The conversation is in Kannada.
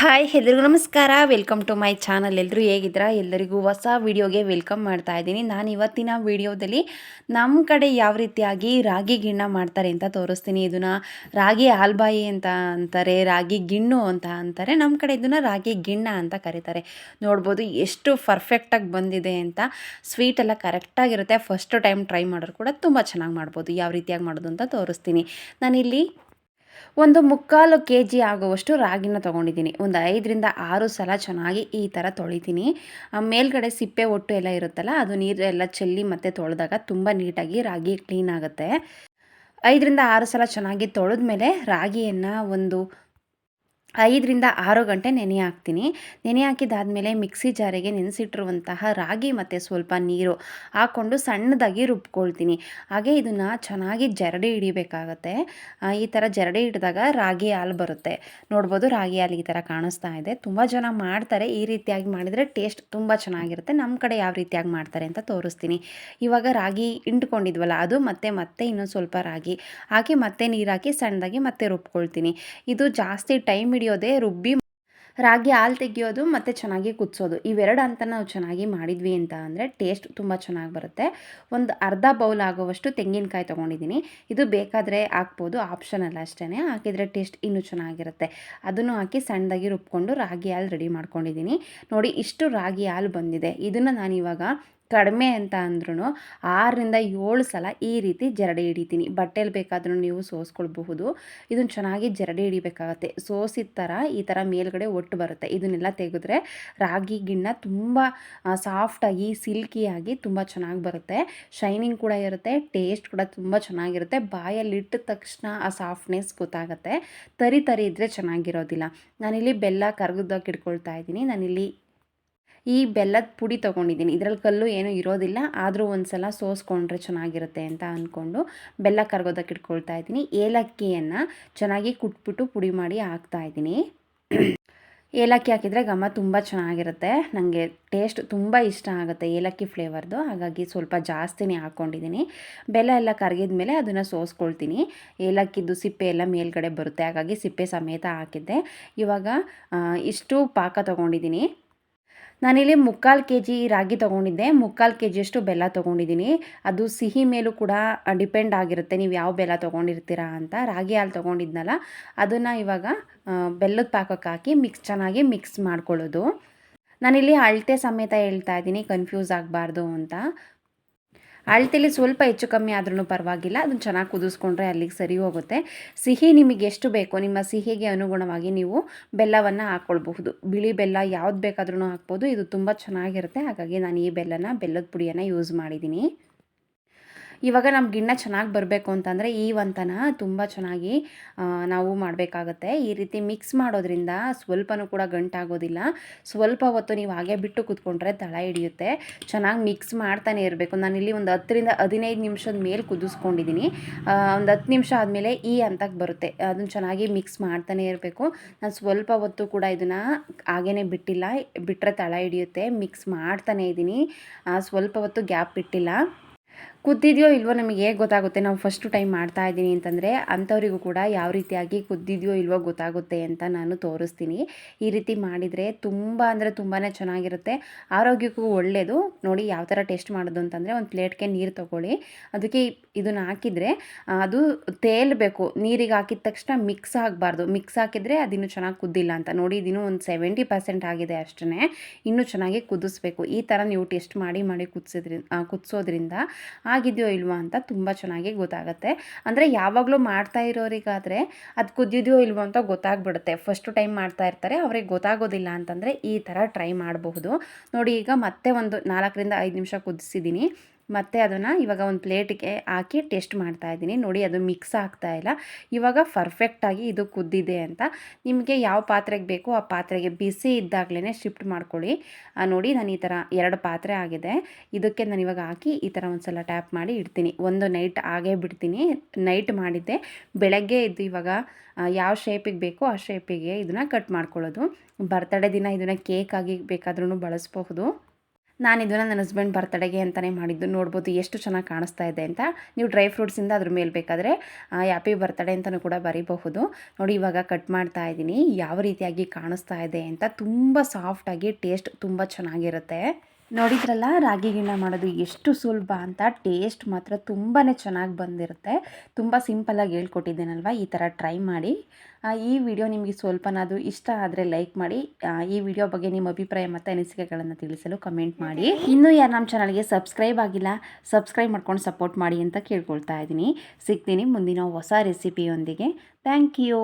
ಹಾಯ್ ಎಲ್ಲರಿಗೂ ನಮಸ್ಕಾರ. ವೆಲ್ಕಮ್ ಟು ಮೈ ಚಾನಲ್ ಎಲ್ಲರೂ ಹೇಗಿದ್ದೀರಾ? ಎಲ್ಲರಿಗೂ ಹೊಸ ವಿಡಿಯೋಗೆ ವೆಲ್ಕಮ್ ಮಾಡ್ತಾ ಇದ್ದೀನಿ. ನಾನು ಇವತ್ತಿನ ವಿಡಿಯೋದಲ್ಲಿ ನಮ್ಮ ಕಡೆ ಯಾವ ರೀತಿಯಾಗಿ ರಾಗಿ ಗಿಣ್ಣ ಮಾಡ್ತಾರೆ ಅಂತ ತೋರಿಸ್ತೀನಿ. ಇದನ್ನು ರಾಗಿ ಆಲ್ಬಾಯಿ ಅಂತ ಅಂತಾರೆ, ರಾಗಿ ಗಿಣ್ಣು ಅಂತ ಅಂತಾರೆ. ನಮ್ಮ ಕಡೆ ಇದನ್ನು ರಾಗಿ ಗಿಣ್ಣ ಅಂತ ಕರೀತಾರೆ. ನೋಡ್ಬೋದು, ಎಷ್ಟು ಪರ್ಫೆಕ್ಟಾಗಿ ಬಂದಿದೆ ಅಂತ ಸ್ವೀಟ್ ಎಲ್ಲ ಕರೆಕ್ಟಾಗಿರುತ್ತೆ ಫಸ್ಟ್ ಟೈಮ್ ಟ್ರೈ ಮಾಡೋರು ಕೂಡ ತುಂಬ ಚೆನ್ನಾಗಿ ಮಾಡ್ಬೋದು. ಯಾವ ರೀತಿಯಾಗಿ ಮಾಡೋದು ಅಂತ ತೋರಿಸ್ತೀನಿ. ನಾನಿಲ್ಲಿ ಒಂದು ಮುಕ್ಕಾಲು ಕೆ ಜಿ ಆಗುವಷ್ಟು ರಾಗಿನ ತೊಗೊಂಡಿದ್ದೀನಿ. ಒಂದು ಐದರಿಂದ ಆರು ಸಲ ಚೆನ್ನಾಗಿ ಈ ಥರ ತೊಳಿತೀನಿ. ಮೇಲ್ಗಡೆ ಸಿಪ್ಪೆ ಒಟ್ಟು ಎಲ್ಲ ಇರುತ್ತಲ್ಲ, ಅದು ನೀರು ಎಲ್ಲ ಚೆಲ್ಲಿ ಮತ್ತು ತೊಳೆದಾಗ ತುಂಬ ನೀಟಾಗಿ ರಾಗಿ ಕ್ಲೀನ್ ಆಗುತ್ತೆ. ಐದರಿಂದ ಆರು ಸಲ ಚೆನ್ನಾಗಿ ತೊಳೆದ ಮೇಲೆ ರಾಗಿಯನ್ನು ಒಂದು ಐದರಿಂದ ಆರು ಗಂಟೆ ನೆನೆ ಹಾಕ್ತೀನಿ. ನೆನೆ ಹಾಕಿದಾದಮೇಲೆ ಮಿಕ್ಸಿ ಜಾರಿಗೆ ನೆನೆಸಿಟ್ಟಿರುವಂತಹ ರಾಗಿ ಮತ್ತು ಸ್ವಲ್ಪ ನೀರು ಹಾಕ್ಕೊಂಡು ಸಣ್ಣದಾಗಿ ರುಬ್ಕೊಳ್ತೀನಿ. ಹಾಗೆ ಇದನ್ನು ಚೆನ್ನಾಗಿ ಜರಡಿ ಹಿಡಿಬೇಕಾಗತ್ತೆ. ಈ ಥರ ಜರಡಿ ಹಿಡಿದಾಗ ರಾಗಿ ಹಾಲು ಬರುತ್ತೆ. ನೋಡ್ಬೋದು ರಾಗಿ ಹಾಲು ಈ ಥರ ಕಾಣಿಸ್ತಾ ಇದೆ. ತುಂಬ ಜನ ಮಾಡ್ತಾರೆ. ಈ ರೀತಿಯಾಗಿ ಮಾಡಿದರೆ ಟೇಸ್ಟ್ ತುಂಬ ಚೆನ್ನಾಗಿರುತ್ತೆ. ನಮ್ಮ ಕಡೆ ಯಾವ ರೀತಿಯಾಗಿ ಮಾಡ್ತಾರೆ ಅಂತ ತೋರಿಸ್ತೀನಿ. ಇವಾಗ ರಾಗಿ ಹಿಂಡ್ಕೊಂಡಿದ್ವಲ್ಲ, ಅದು ಮತ್ತೆ ಮತ್ತೆ ಇನ್ನೊಂದು ಸ್ವಲ್ಪ ರಾಗಿ ಹಾಕಿ ಮತ್ತೆ ನೀರು ಹಾಕಿ ಸಣ್ಣದಾಗಿ ಮತ್ತೆ ರುಬ್ಕೊಳ್ತೀನಿ. ಇದು ಜಾಸ್ತಿ ಟೈಮ್ ಹಿಡಿಯೋದೇ ರುಬ್ಬಿ ರಾಗಿ ಹಾಲು ತೆಗಿಯೋದು ಮತ್ತು ಚೆನ್ನಾಗಿ ಕುದಿಸೋದು. ಇವೆರಡು ಅಂತ ನಾವು ಚೆನ್ನಾಗಿ ಮಾಡಿದ್ವಿ ಅಂತ ಅಂದರೆ ಟೇಸ್ಟ್ ತುಂಬ ಚೆನ್ನಾಗಿ ಬರುತ್ತೆ. ಒಂದು ಅರ್ಧ ಬೌಲ್ ಆಗುವಷ್ಟು ತೆಂಗಿನಕಾಯಿ ತೊಗೊಂಡಿದ್ದೀನಿ ಇದು ಬೇಕಾದರೆ ಹಾಕ್ಬೋದು ಆಪ್ಷನಲ್ಲ ಅಷ್ಟೇ ಹಾಕಿದರೆ ಟೇಸ್ಟ್ ಇನ್ನೂ ಚೆನ್ನಾಗಿರುತ್ತೆ. ಅದನ್ನು ಹಾಕಿ ಸಣ್ಣದಾಗಿ ರುಬ್ಕೊಂಡು ರಾಗಿ ಹಾಲು ರೆಡಿ ಮಾಡ್ಕೊಂಡಿದ್ದೀನಿ ನೋಡಿ ಇಷ್ಟು ರಾಗಿ ಹಾಲು ಬಂದಿದೆ. ಇದನ್ನು ನಾನಿವಾಗ ಕಡಿಮೆ ಅಂತ ಅಂದ್ರೂ ಆರರಿಂದ ಏಳು ಸಲ ಈ ರೀತಿ ಜರಡಿ ಹಿಡಿತೀನಿ. ಬಟ್ಟೆಲಿ ಬೇಕಾದ್ರೂ ನೀವು ಸೋಸ್ಕೊಳ್ಬಹುದು. ಇದನ್ನು ಚೆನ್ನಾಗಿ ಜರಡಿ ಹಿಡಿಬೇಕಾಗತ್ತೆ. ಸೋಸಿದ ಥರ ಈ ಥರ ಮೇಲ್ಗಡೆ ಒಟ್ಟು ಬರುತ್ತೆ. ಇದನ್ನೆಲ್ಲ ತೆಗೆದ್ರೆ ರಾಗಿ ಗಿಣ್ಣ ತುಂಬ ಸಾಫ್ಟಾಗಿ ಸಿಲ್ಕಿಯಾಗಿ ತುಂಬ ಚೆನ್ನಾಗಿ ಬರುತ್ತೆ. ಶೈನಿಂಗ್ ಕೂಡ ಇರುತ್ತೆ ಟೇಸ್ಟ್ ಕೂಡ ತುಂಬ ಚೆನ್ನಾಗಿರುತ್ತೆ. ಬಾಯಲ್ಲಿ ಇಟ್ಟ ತಕ್ಷಣ ಆ ಸಾಫ್ಟ್ನೆಸ್ ಗೊತ್ತಾಗುತ್ತೆ. ತರಿ ತರಿ ಇದ್ದರೆ ಚೆನ್ನಾಗಿರೋದಿಲ್ಲ. ನಾನಿಲ್ಲಿ ಬೆಲ್ಲ ಕರ್ಗದಾಗಿ ಇಟ್ಕೊಳ್ತಾ ಇದ್ದೀನಿ. ನಾನಿಲ್ಲಿ ಈ ಬೆಲ್ಲದ ಪುಡಿ ತೊಗೊಂಡಿದ್ದೀನಿ. ಇದರಲ್ಲಿ ಕಲ್ಲು ಏನೂ ಇರೋದಿಲ್ಲ. ಆದರೂ ಒಂದು ಸಲ ಸೋಸ್ಕೊಂಡ್ರೆ ಚೆನ್ನಾಗಿರುತ್ತೆ ಅಂತ ಅಂದ್ಕೊಂಡು ಬೆಲ್ಲ ಕರ್ಗೋದಕ್ಕೆ ಇಟ್ಕೊಳ್ತಾ ಇದ್ದೀನಿ. ಏಲಕ್ಕಿಯನ್ನು ಚೆನ್ನಾಗಿ ಕುಟ್ಬಿಟ್ಟು ಪುಡಿ ಮಾಡಿ ಹಾಕ್ತಾ ಇದ್ದೀನಿ. ಏಲಕ್ಕಿ ಹಾಕಿದರೆ ಘಮ ತುಂಬ ಚೆನ್ನಾಗಿರುತ್ತೆ. ನನಗೆ ಟೇಸ್ಟ್ ತುಂಬ ಇಷ್ಟ ಆಗುತ್ತೆ ಏಲಕ್ಕಿ ಫ್ಲೇವರ್ದು. ಹಾಗಾಗಿ ಸ್ವಲ್ಪ ಜಾಸ್ತಿನೇ ಹಾಕ್ಕೊಂಡಿದ್ದೀನಿ. ಬೆಲ್ಲ ಎಲ್ಲ ಕರಗಿದ ಮೇಲೆ ಅದನ್ನು ಸೋಸ್ಕೊಳ್ತೀನಿ. ಏಲಕ್ಕಿದ್ದು ಸಿಪ್ಪೆ ಎಲ್ಲ ಮೇಲ್ಗಡೆ ಬರುತ್ತೆ. ಹಾಗಾಗಿ ಸಿಪ್ಪೆ ಸಮೇತ ಹಾಕಿದ್ದೆ. ಇವಾಗ ಇಷ್ಟು ಪಾಕ ತೊಗೊಂಡಿದ್ದೀನಿ. ನಾನಿಲ್ಲಿ ಮುಕ್ಕಾಲು ಕೆ ಜಿ ರಾಗಿ ತೊಗೊಂಡಿದ್ದೆ. ಮುಕ್ಕಾಲು ಕೆ ಜಿಯಷ್ಟು ಬೆಲ್ಲ ತೊಗೊಂಡಿದ್ದೀನಿ. ಅದು ಸಿಹಿ ಮೇಲೂ ಕೂಡ ಡಿಪೆಂಡ್ ಆಗಿರುತ್ತೆ. ನೀವು ಯಾವ ಬೆಲ್ಲ ತೊಗೊಂಡಿರ್ತೀರಾ ಅಂತ. ರಾಗಿ ಹಾಲು ತೊಗೊಂಡಿದ್ನಲ್ಲ, ಅದನ್ನು ಇವಾಗ ಬೆಲ್ಲದ ಪಾಕಕ್ಕೆ ಹಾಕಿ ಮಿಕ್ಸ್, ಚೆನ್ನಾಗಿ ಮಿಕ್ಸ್ ಮಾಡ್ಕೊಳ್ಳೋದು. ನಾನಿಲ್ಲಿ ಅಳತೆ ಸಮೇತ ಹೇಳ್ತಾ ಇದ್ದೀನಿ. ಕನ್ಫ್ಯೂಸ್ ಆಗಬಾರ್ದು ಅಂತ. ಅಳತೆಲಿ ಸ್ವಲ್ಪ ಹೆಚ್ಚು ಕಮ್ಮಿ ಆದ್ರೂ ಪರವಾಗಿಲ್ಲ. ಅದನ್ನು ಚೆನ್ನಾಗಿ ಕುದಿಸ್ಕೊಂಡ್ರೆ ಅಲ್ಲಿಗೆ ಸರಿ ಹೋಗುತ್ತೆ. ಸಿಹಿ ನಿಮಗೆ ಎಷ್ಟು ಬೇಕೋ ನಿಮ್ಮ ಸಿಹಿಗೆ ಅನುಗುಣವಾಗಿ ನೀವು ಬೆಲ್ಲವನ್ನು ಹಾಕ್ಕೊಳ್ಬಹುದು ಬಿಳಿ ಬೆಲ್ಲ ಯಾವ್ದು ಬೇಕಾದ್ರೂ ಹಾಕ್ಬೋದು. ಇದು ತುಂಬ ಚೆನ್ನಾಗಿರುತ್ತೆ. ಹಾಗಾಗಿ ನಾನು ಈ ಬೆಲ್ಲನ ಬೆಲ್ಲದ ಪುಡಿಯನ್ನು ಯೂಸ್ ಮಾಡಿದ್ದೀನಿ ಇವಾಗ ನಮ್ಮ ಗಿಣ್ಣ ಚೆನ್ನಾಗಿ ಬರಬೇಕು ಅಂತಂದರೆ ಈ ವಂತನ ತುಂಬ ಚೆನ್ನಾಗಿ ನಾವು ಮಾಡಬೇಕಾಗತ್ತೆ. ಈ ರೀತಿ ಮಿಕ್ಸ್ ಮಾಡೋದ್ರಿಂದ ಸ್ವಲ್ಪನೂ ಕೂಡ ಗಂಟಾಗೋದಿಲ್ಲ. ಸ್ವಲ್ಪ ಹೊತ್ತು ನೀವು ಹಾಗೆ ಬಿಟ್ಟು ಕೂತ್ಕೊಂಡ್ರೆ ತಳ ಹಿಡಿಯುತ್ತೆ. ಚೆನ್ನಾಗಿ ಮಿಕ್ಸ್ ಮಾಡ್ತಾನೆ ಇರಬೇಕು. ನಾನಿಲ್ಲಿ ಒಂದು ಹತ್ತರಿಂದ ಹದಿನೈದು ನಿಮಿಷದ ಮೇಲೆ ಕುದಿಸ್ಕೊಂಡಿದ್ದೀನಿ ಒಂದು ಹತ್ತು ನಿಮಿಷ ಆದಮೇಲೆ ಈ ಹಂತಕ್ಕೆ ಬರುತ್ತೆ. ಅದನ್ನು ಚೆನ್ನಾಗಿ ಮಿಕ್ಸ್ ಮಾಡ್ತಾನೆ ಇರಬೇಕು. ನಾನು ಸ್ವಲ್ಪ ಹೊತ್ತು ಕೂಡ ಇದನ್ನು ಹಾಗೇ ಬಿಟ್ಟಿಲ್ಲ. ಬಿಟ್ಟರೆ ತಳ ಹಿಡಿಯುತ್ತೆ. ಮಿಕ್ಸ್ ಮಾಡ್ತಾನೆ ಇದ್ದೀನಿ ಸ್ವಲ್ಪ ಹೊತ್ತು ಗ್ಯಾಪ್ ಬಿಟ್ಟಿಲ್ಲ ಕುದ್ದಿದೆಯೋ ಇಲ್ವೋ ನಮಗೆ ಹೇಗೆ ಗೊತ್ತಾಗುತ್ತೆ? ನಾವು ಫಸ್ಟ್ ಟೈಮ್ ಮಾಡ್ತಾ ಇದ್ದೀನಿ ಅಂತಂದರೆ ಅಂಥವರಿಗೂ ಕೂಡ ಯಾವ ರೀತಿಯಾಗಿ ಕುದ್ದಿದೆಯೋ ಇಲ್ವೋ ಗೊತ್ತಾಗುತ್ತೆ ಅಂತ ನಾನು ತೋರಿಸ್ತೀನಿ. ಈ ರೀತಿ ಮಾಡಿದರೆ ತುಂಬ ಅಂದರೆ ತುಂಬಾ ಚೆನ್ನಾಗಿರುತ್ತೆ. ಆರೋಗ್ಯಕ್ಕೂ ಒಳ್ಳೆಯದು ನೋಡಿ ಯಾವ ಥರ ಟೇಸ್ಟ್ ಮಾಡೋದು ಅಂತಂದರೆ ಒಂದು ಪ್ಲೇಟ್ಗೆ ನೀರು ತೊಗೊಳ್ಳಿ. ಅದಕ್ಕೆ ಇದನ್ನು ಹಾಕಿದರೆ ಅದು ತೇಲಬೇಕು. ನೀರಿಗೆ ಹಾಕಿದ ತಕ್ಷಣ ಮಿಕ್ಸ್ ಆಗಬಾರ್ದು. ಮಿಕ್ಸ್ ಹಾಕಿದರೆ ಅದಿನ್ನು ಚೆನ್ನಾಗಿ ಕುದ್ದಿಲ್ಲ ಅಂತ. ನೋಡಿ, ಇದನ್ನು ಒಂದು ಸೆವೆಂಟಿ ಪರ್ಸೆಂಟ್ ಆಗಿದೆ ಅಷ್ಟೇ ಇನ್ನೂ ಚೆನ್ನಾಗಿ ಕುದಿಸ್ಬೇಕು. ಈ ಥರ ನೀವು ಟೆಸ್ಟ್ ಮಾಡಿ ಮಾಡಿ ಕುದಿಸಿದ್ರಿ ಕುದಿಸೋದ್ರಿಂದ ಆಗಿದೆಯೋ ಇಲ್ವೋ ಅಂತ ತುಂಬ ಚೆನ್ನಾಗಿ ಗೊತ್ತಾಗುತ್ತೆ. ಅಂದರೆ ಯಾವಾಗಲೂ ಮಾಡ್ತಾ ಇರೋರಿಗಾದರೆ ಅದು ಕುದ್ದಿದೆಯೋ ಇಲ್ವೋ ಅಂತ ಗೊತ್ತಾಗ್ಬಿಡುತ್ತೆ. ಫಸ್ಟು ಟೈಮ್ ಮಾಡ್ತಾ ಇರ್ತಾರೆ, ಅವ್ರಿಗೆ ಗೊತ್ತಾಗೋದಿಲ್ಲ ಅಂತಂದರೆ ಈ ಥರ ಟ್ರೈ ಮಾಡಬಹುದು. ನೋಡಿ, ಈಗ ಮತ್ತೆ ಒಂದು ನಾಲ್ಕರಿಂದ ಐದು ನಿಮಿಷ ಕುದಿಸಿದ್ದೀನಿ ಮತ್ತು ಅದನ್ನು ಇವಾಗ ಒಂದು ಪ್ಲೇಟಿಗೆ ಹಾಕಿ ಟೆಸ್ಟ್ ಮಾಡ್ತಾ ಇದ್ದೀನಿ. ನೋಡಿ, ಅದು ಮಿಕ್ಸ್ ಆಗ್ತಾ ಇಲ್ಲ. ಇವಾಗ ಪರ್ಫೆಕ್ಟಾಗಿ ಇದು ಕುದ್ದಿದೆ ಅಂತ. ನಿಮಗೆ ಯಾವ ಪಾತ್ರೆಗೆ ಬೇಕೋ ಆ ಪಾತ್ರೆಗೆ ಬಿಸಿ ಇದ್ದಾಗಲೇ ಶಿಫ್ಟ್ ಮಾಡ್ಕೊಳ್ಳಿ. ನೋಡಿ, ನಾನು ಈ ಥರ ಎರಡು ಪಾತ್ರೆ ಆಗಿದೆ. ಇದಕ್ಕೆ ನಾನು ಇವಾಗ ಹಾಕಿ ಈ ಥರ ಒಂದು ಸಲ ಟ್ಯಾಪ್ ಮಾಡಿ ಇಡ್ತೀನಿ. ಒಂದು ನೈಟ್ ಆಗೇ ಬಿಡ್ತೀನಿ. ನೈಟ್ ಮಾಡಿದ್ದೆ. ಬೆಳಗ್ಗೆ ಇದ್ದು ಇವಾಗ ಯಾವ ಶೇಪಿಗೆ ಬೇಕೋ ಆ ಶೇಪಿಗೆ ಇದನ್ನು ಕಟ್ ಮಾಡ್ಕೊಳ್ಳೋದು. ಬರ್ತಡೇ ದಿನ ಇದನ್ನು ಕೇಕ್ ಆಗಿ ಬೇಕಾದ್ರೂ ಬಳಸಬಹುದು. ನಾನು ನನ್ನ ಹಸ್ಬೆಂಡ್ ಬರ್ತಡೆಗೆ ಅಂತಲೇ ಮಾಡಿದ್ದು. ನೋಡ್ಬೋದು ಎಷ್ಟು ಚೆನ್ನಾಗಿ ಕಾಣಿಸ್ತಾ ಇದೆ ಅಂತ. ನೀವು ಡ್ರೈ ಫ್ರೂಟ್ಸಿಂದ ಅದ್ರ ಮೇಲೆ ಬೇಕಾದರೆ ಹ್ಯಾಪಿ ಬರ್ತಡೇ ಅಂತಲೂ ಕೂಡ ಬರೀಬಹುದು. ನೋಡಿ, ಇವಾಗ ಕಟ್ ಮಾಡ್ತಾ ಇದ್ದೀನಿ. ಯಾವ ರೀತಿಯಾಗಿ ಕಾಣಿಸ್ತಾ ಇದೆ ಅಂತ ತುಂಬ ಸಾಫ್ಟಾಗಿ ಟೇಸ್ಟ್ ತುಂಬ ಚೆನ್ನಾಗಿರುತ್ತೆ. ನೋಡಿದ್ರಲ್ಲ, ರಾಗಿ ಗಿಣ್ಣ ಮಾಡೋದು ಎಷ್ಟು ಸುಲಭ ಅಂತ ಟೇಸ್ಟ್ ಮಾತ್ರ ತುಂಬಾ ಚೆನ್ನಾಗಿ ಬಂದಿರುತ್ತೆ. ತುಂಬ ಸಿಂಪಲಾಗಿ ಹೇಳ್ಕೊಟ್ಟಿದ್ದೇನಲ್ವ, ಈ ಥರ ಟ್ರೈ ಮಾಡಿ. ಈ ವಿಡಿಯೋ ನಿಮಗೆ ಸ್ವಲ್ಪನಾದರೂ ಇಷ್ಟ ಆದರೆ ಲೈಕ್ ಮಾಡಿ. ಈ ವಿಡಿಯೋ ಬಗ್ಗೆ ನಿಮ್ಮ ಅಭಿಪ್ರಾಯ ಮತ್ತು ಅನಿಸಿಕೆಗಳನ್ನು ತಿಳಿಸಲು ಕಮೆಂಟ್ ಮಾಡಿ. ಇನ್ನೂ ಯಾರು ನಮ್ಮ ಚಾನಲ್ಗೆ ಸಬ್ಸ್ಕ್ರೈಬ್ ಆಗಿಲ್ಲ, ಸಬ್ಸ್ಕ್ರೈಬ್ ಮಾಡ್ಕೊಂಡು ಸಪೋರ್ಟ್ ಮಾಡಿ ಅಂತ ಕೇಳ್ಕೊಳ್ತಾ ಇದ್ದೀನಿ. ಸಿಗ್ತೀನಿ ಮುಂದಿನ ಹೊಸ ರೆಸಿಪಿಯೊಂದಿಗೆ. Thank you.